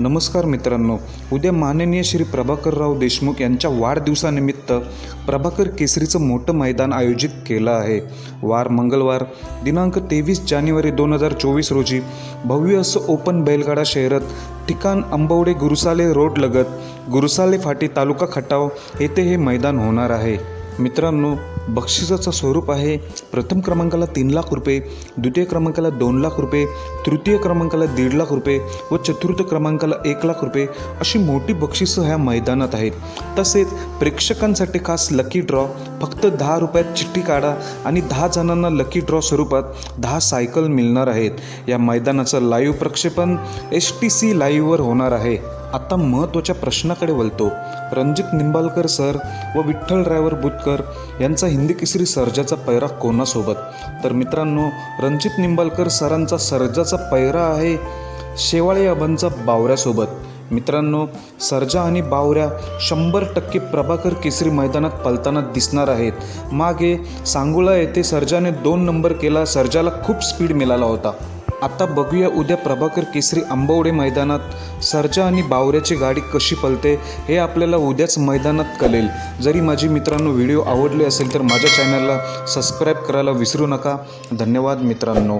नमस्कार मित्रांनो. उद्या माननीय श्री प्रभाकरराव देशमुख यांच्या वाढदिवसानिमित्त प्रभाकर केसरीचं मोठं मैदान आयोजित केलं आहे. वार मंगळवार दिनांक तेवीस जानेवारी दोन हजार चोवीस रोजी भव्य असं ओपन बैलगाडा शहरात ठिकाण अंबवडे गुरुसाले रोड लगत गुरुसाले फाटी तालुका खटाव येथे हे मैदान होणार आहे. मित्रांनो बक्षिसाचं स्वरूप आहे प्रथम क्रमांकाला तीन लाख रुपये द्वितीय क्रमांकाला दोन लाख रुपये तृतीय क्रमांकाला दीड लाख रुपये व चतुर्थ क्रमांकाला एक लाख रुपये अशी मोठी बक्षिसं ह्या मैदानात आहेत तसेच प्रेक्षकांसाठी खास लकी ड्रॉ फक्त दहा रुपयात चिठ्ठी काढा आणि दहा जणांना लकी ड्रॉ स्वरूपात दहा सायकल मिळणार आहेत. या मैदानाचं लाईव्ह प्रक्षेपण एस टी सी लाईव्हवर होणार आहे. आता महत्त्वाच्या प्रश्नाकडे वळतो. रणजित निंबालकर सर व विठ्ठल ड्रायव्हर बुतकर यांचा हिंदी केसरी सर्जाचा पैरा कोणासोबत? तर मित्रांनो रणजित निंबालकर सरांचा सर्जाचा पैरा आहे शेवाळे अभांचा बावऱ्यासोबत. मित्रांनो सर्जा आणि बावऱ्या शंभर टक्के प्रभाकर केसरी मैदानात पलताना दिसणार आहेत. मागे सांगोला येथे सर्जाने दोन नंबर केला सर्जाला खूप स्पीड मिळाला होता. आता बघूया उद्या प्रभाकर केसरी आंबवडे मैदानात सरजा आणि बावऱ्याची गाडी कशी पलते हे आपल्याला उद्याच मैदानात कळेल. जरी माझी मित्रांनो व्हिडिओ आवडले असेल तर माझ्या चॅनलला सबस्क्राईब करायला विसरू नका. धन्यवाद मित्रांनो.